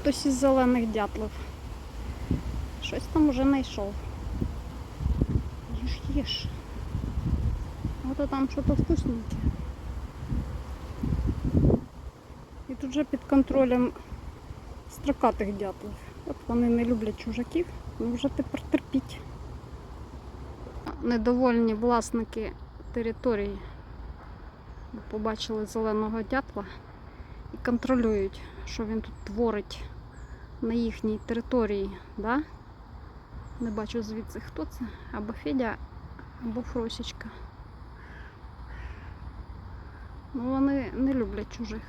хтось із зелених дятлів. Щось там уже знайшов. Їж, їж. Ото там щось вкусненьке. І тут же під контролем строкатих дятлів. От вони не люблять чужаків, ну вже тепер терпіть. Недовольні власники території побачили зеленого дятла і контролюють, що він тут творить на їхній території. Да? Не бачу звідси хто це, або Федя, або Фросічка. Ну, вони не люблять чужих.